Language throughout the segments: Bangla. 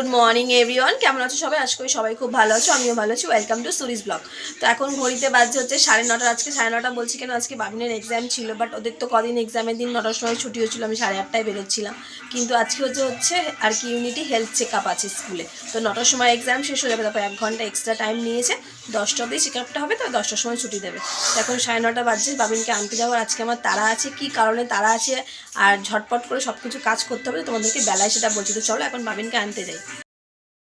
গুড মর্নিং এভরিওয়ান কেমন আছো সবাই? আজকে সবাই খুব ভালো আছো, আমিও ভালো আছি। ওয়েলকাম টু সুরিজ ব্লগ তো এখন ঘড়িতে বাজছে হচ্ছে সাড়ে নটা, আজকে সাড়ে নটা বলছি কেন? আজকে বাবিনের এক্সাম ছিল বাট ওদের তো কদিন এক্সামের দিন নটার সময় ছুটি হচ্ছিল, আমি সাড়ে আটটায় বেরোচ্ছিলাম। কিন্তু আজকে হচ্ছে হচ্ছে আর কি ইউনিটি হেলথ চেক আপ আছে স্কুলে। তো নটার সময় এক্সাম শেষ হয়ে যাবে, তারপর এক ঘণ্টা এক্সট্রা টাইম নিয়েছে। দশটা অবধি চেক আপটা হবে তো দশটার সময় ছুটি দেবে। তো এখন সাড়ে নটা বাজছে, বাবিনকে আনতে যাওয়ার আজকে আমার তারা আছে, কি কারণে তারা আছে, আর ঝটপট করে সব কিছু কাজ করতে হবে তোমাদেরকে বেলায় সেটা বলছি। তো চলো এখন বাবিনকে আনতে যাই।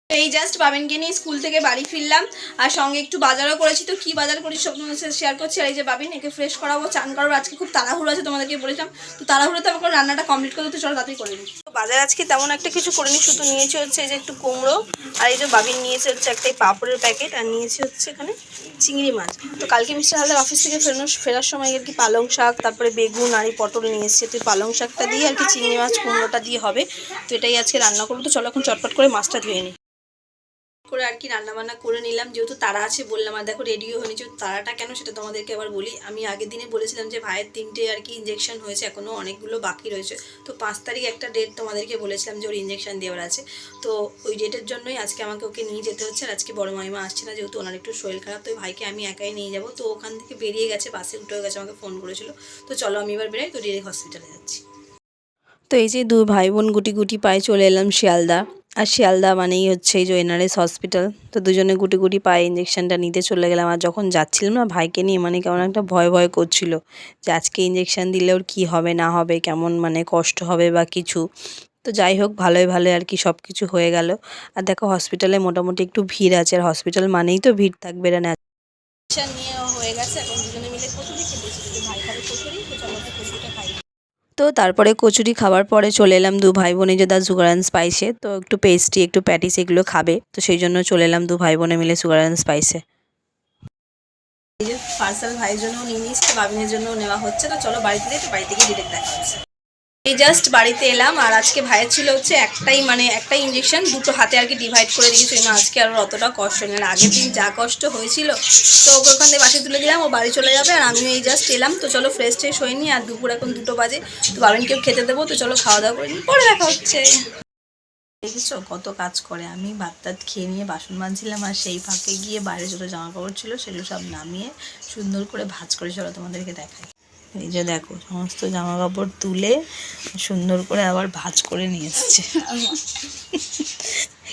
এই জাস্ট বাবিনকে নিয়ে স্কুল থেকে বাড়ি ফিরলাম। আর সঙ্গে একটু বাজারও করেছি। তো কি বাজার করেছি সব শেয়ার করছি। আর এই যে বাবিন, একে ফ্রেশ করাবো, চান করাবো। আজকে খুব তাড়াহুড়ো আছে তোমাদেরকে বলেছিলাম। তো তাড়াহুড়োতে আমাকে রান্নাটা কমপ্লিট করতে চলো তাড়াতাড়ি করে নিই। তো বাজার আজকে তেমন একটা কিছু করিনি, শুধু নিয়েছে হচ্ছে এই যে একটু কুমড়ো। আর এই যে বাবিন নিয়েছে হচ্ছে একটা পাঁপড়ের প্যাকেট আর নিয়েছে হচ্ছে এখানে চিংড়ি মাছ। তো কালকে মিস্টার হালদার অফিস থেকে ফেরানোর, ফেরার সময় আর কি পালং শাক, তারপরে বেগুন আর এই পটল নিয়ে এসেছে তো পালং শাকটা দিয়ে আর কি চিংড়ি মাছ, কুমড়োটা দিয়ে হবে। তো এটাই আজকে রান্না করব। তো চলো এখন চটপট করে মাছটা ধুয়ে নিই। করে আর কি রান্না বান্না করে নিলাম। যেহেতু তারা আছে বললাম, আর দেখো রেডিও হয়ে নিচ্ছে তারাটা কেন সেটা তোমাদেরকে আবার বলি। আমি আগের দিনে বলেছিলাম যে ভাইয়ের তিনটে আর কি ইঞ্জেকশন হয়েছে এখনও অনেকগুলো বাকি রয়েছে। তো পাঁচ তারিখ একটা ডেট তোমাদেরকে বলেছিলাম যে ওর ইঞ্জেকশন দেওয়ার আছে। তো ওই ডেটের জন্যই আজকে আমাকে ওকে নিয়ে যেতে হচ্ছে, আর আজকে বড় মাইমা আসছে না, যেহেতু ওনার একটু শরীর খারাপ, তো ভাইকে আমি একাই নিয়ে যাব। তো ওখান থেকে বেরিয়ে গেছে, বাসে উঠে গেছে, আমাকে ফোন করেছিল। তো চলো আমি এবার বেরাই, তো ডিরেক্ট হসপিটালে যাচ্ছি। তো এই যে দু ভাই বোন গুটি গুটি পায়ে চলে এলাম শিয়ালদা। আর শিয়ালদা মানেই হচ্ছে এই যে এনআরএস হসপিটাল। তো দুজনে গুটি গুটি পায়ে ইঞ্জেকশনটা নিতে চলে গেলাম। আর যখন যাচ্ছিলাম না ভাইকে নিয়ে মানে কেমন একটা ভয় ভয় করছিল যে আজকে ইঞ্জেকশন দিলে ওর কী হবে, না হবে, কেমন মানে কষ্ট হবে বা কিছু। তো যাই হোক, ভালোই ভালো আর কি সব কিছু হয়ে গেল। আর দেখো হসপিটালে মোটামুটি একটু ভিড় আছে। আর হসপিটাল মানেই তো ভিড় থাকবে না। নিয়ে হয়ে গেছে। এখন দুজনে মিলে তো তারপরে কচুরি খাবার পরে চলে এলাম দু ভাই বোনে যে দা সুগার অ্যান্ড স্পাইসে তো একটু পেস্ট্রি একটু প্যাটিস এগুলো খাবে। তো সেই জন্য চলে এলাম দু ভাই বোনে মিলে সুগার অ্যান্ড স্পাইসে এই যে পার্সেল ভাইয়ের জন্য নিয়ে নিয়েছি, বাবিনের জন্য নেওয়া হচ্ছে। তো চলো বাড়িতে যাই, তো বাড়ি থেকে ডিটেক্ট দেখা হচ্ছে। এই জাস্ট বাড়িতে এলাম আর আজকে ভাইয়ের ছিল হচ্ছে একটাই মানে একটাই ইঞ্জেকশন দুটো হাতে আর কি ডিভাইড করে দিয়েছি। না আজকে আর অতটা কষ্ট নেই। আর আগের দিন যা কষ্ট হয়েছিল, তো ওকে ওখান থেকে বাসে তুলে দিলাম। ও বাড়ি চলে যাবে আর আমিও এই জাস্ট এলাম। তো চলো ফ্রেশ ট্রেশ হয়নি আর দুপুর এখন দুটো বাজে। তো বাবিনকেও খেতে দেবো। তো চলো খাওয়া দাওয়া করে পরে দেখা হচ্ছে। দেখেছ কত কাজ করে? আমি ভাত টাত খেয়ে নিয়ে বাসন মাজছিলাম। আর সেই ফাঁকে গিয়ে বাইরে যত জামা কাপড় ছিল, সেগুলো সব নামিয়ে সুন্দর করে ভাজ করে চলো তোমাদেরকে দেখাই। এই যে দেখো সমস্ত জামা কাপড় তুলে সুন্দর করে আবার ভাজ করে নিয়ে এসছে।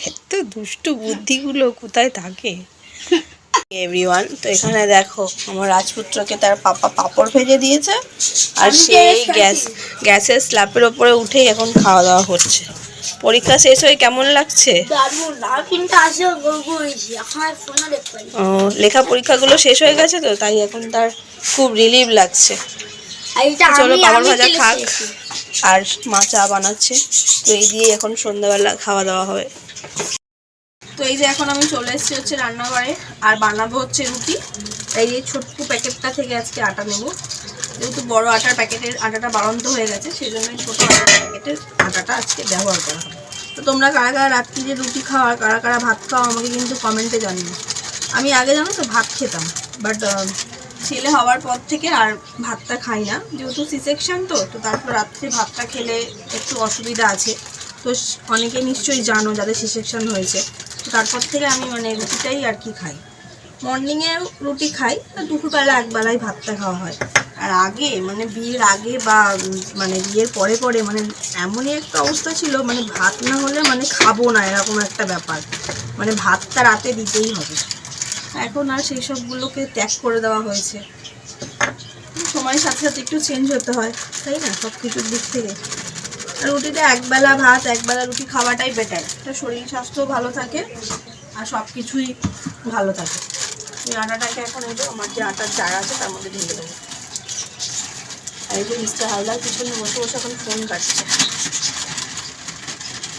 এত দুষ্টু বুদ্ধিগুলো কোথায় থাকে? এভরিওয়ান তো এখানে দেখো আমার রাজপুত্রকে তার পাপা পাপড় ভেজে দিয়েছে আর সেই গ্যাস গ্যাসের স্ল্যাপের ওপরে উঠেই এখন খাওয়া দাওয়া হচ্ছে। পরীক্ষা শেষ হয়ে কেমন লাগছে? ও, লেখা পরীক্ষাগুলো শেষ হয়ে গেছে তো? তাই এখন তার খুব রিলিভ লাগছে। চলো পাপড় ভাজা খাক। আর মা চা বানাচ্ছে। তো এই দিয়ে এখন সন্ধ্যাবেলা খাওয়া দাওয়া হবে। তো এই যে এখন আমি চলে এসেছি হচ্ছে রান্নাঘরে। আর বানাবো হচ্ছে রুটি। এই যে ছোট্ট প্যাকেটটা থেকে আজকে আটা নেব। যেহেতু বড় আটার প্যাকেটের আটাটা বাড়ন্ত হয়ে গেছে সেই জন্য ছোটো আটার প্যাকেটের আটাটা আজকে ব্যবহার করা হবে। তো তোমরা কারা কারা রাত্রিরে রুটি খাও আর কারা কারা ভাত খাও আমাকে কিন্তু কমেন্টে জানিও। আমি আগে জানো তো ভাত খেতাম বাট ছেলে হওয়ার পর থেকে আর ভাতটা খাই না। যেহেতু সি সেকশন তো তো তারপর রাত্রে ভাতটা খেলে একটু অসুবিধা আছে। তো অনেকে নিশ্চয়ই জানো যাদের সি সেকশন হয়েছে। তো তারপর থেকে আমি মানে রুটিটাই আর কি খাই। মর্নিংয়ে রুটি খাই দুপুরবেলা একবেলায় ভাতটা খাওয়া হয়। আর আগে মানে বিয়ের আগে বা মানে বিয়ের পরে পরে মানে এমনই একটা অবস্থা ছিল মানে ভাত না হলে মানে খাব না, এরকম একটা ব্যাপার। মানে ভাতটা রাতে দিতেই হবে। এখন আর সেই সবগুলোকে ত্যাগ করে দেওয়া হয়েছে। সময়ের সাথে সাথে একটু চেঞ্জ হতে হয়, তাই না? সব কিছুর দিক থেকে। আর রুটিটা একবেলা ভাত, একবেলা রুটি খাওয়াটাই বেটার এটা শরীর স্বাস্থ্য ভালো থাকে, আর সব কিছুই ভালো থাকে। আটাটাকে এখন এই আমার যে আটার চারা আছে, তার মধ্যে ঢেলে দেবো। আর এই যে মিস্টার হালদার পিছনে বসে বসে এখন ফোন কাটছে।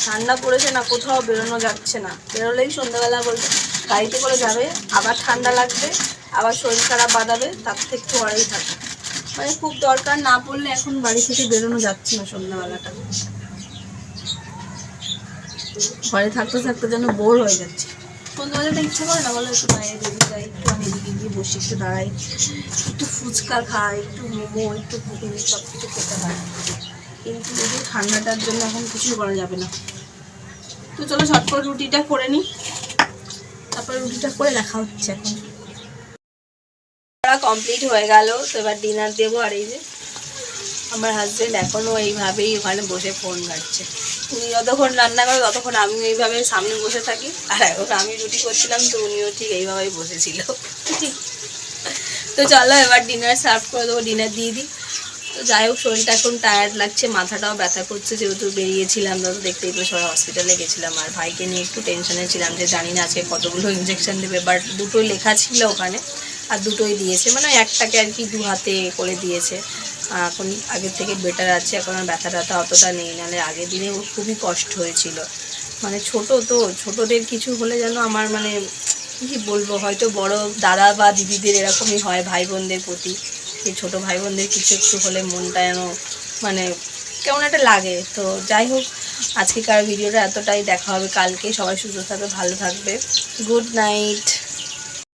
ঠান্ডা পড়েছে না, কোথাও বেরোনো যাচ্ছে না। বেরোলেই সন্ধ্যাবেলা বলবে, গাড়িতে করে যাবে, আবার ঠান্ডা লাগবে, আবার শরীর খারাপ বাঁধাবে, তার থেকে একটু ঘরেই থাকে মানে খুব দরকার না পড়লে এখন বাড়ি থেকে বেরোনো যাচ্ছে না সন্ধ্যাবেলাটা। ঘরে থাকতে থাকতে যেন বোর হয়ে যাচ্ছে। করে না বলো একটু একটু আমি এদিকে গিয়ে একটু দাঁড়াই, একটু ফুচকা খাই, একটু মোমো, একটু সব কিছু খেতে কিন্তু ঠান্ডাটার জন্য এখন কিছুই করা যাবে না। তো চলো ঝট রুটিটা করে নিই। তারপরে রুটিটা করে দেখা হচ্ছে এখন। কমপ্লিট হয়ে গেল, তো এবার ডিনার দেবো আর এই যে আমার হাজবেন্ড এখনও এইভাবেই ওখানে বসে ফোন ঘাটছে। উনি যতক্ষণ রান্না করে, ততক্ষণ আমি এইভাবে সামনে বসে থাকি। আর এখন আমি রুটি করছিলাম, তো উনিও ঠিক এইভাবেই বসেছিল। তো চলো এবার ডিনার সার্ভ করে দেবো ডিনার দিয়ে দিই। তো যাই হোক, শরীরটা এখন টায়ার্ড লাগছে, মাথাটাও ব্যথা করছে, যেহেতু বেরিয়েছিলাম, তো দেখতেই তো সবাই হসপিটালে গেছিলাম। আর ভাইকে নিয়ে একটু টেনশনে ছিলাম যে জানি না আজকে কতগুলো ইঞ্জেকশন দেবে বাট দুটোই লেখা ছিল ওখানে। আর দুটোই দিয়েছে মানে একটাকে আর কি দু হাতে করে দিয়েছে। এখন আগের থেকে বেটার আছে, এখন আর ব্যথা ট্যাথা অতটা নেই, নাহলে আগের দিনে ওর খুবই কষ্ট হয়েছিল। মানে ছোট তো, ছোটদের কিছু হলে যেন আমার মানে কি বলব, হয়তো বড় দাদা বা দিদিদের এরকমই হয় ভাই বোনদের প্রতি। যে ছোটো ভাই বোনদের কিছু একটু হলে মনটা যেন মানে কেমন একটা লাগে। তো যাই হোক, আজকেকার ভিডিওটা এতটাই, দেখা হবে কালকে। সবাই সুস্থ থাকবে, ভালো থাকবে। Good night.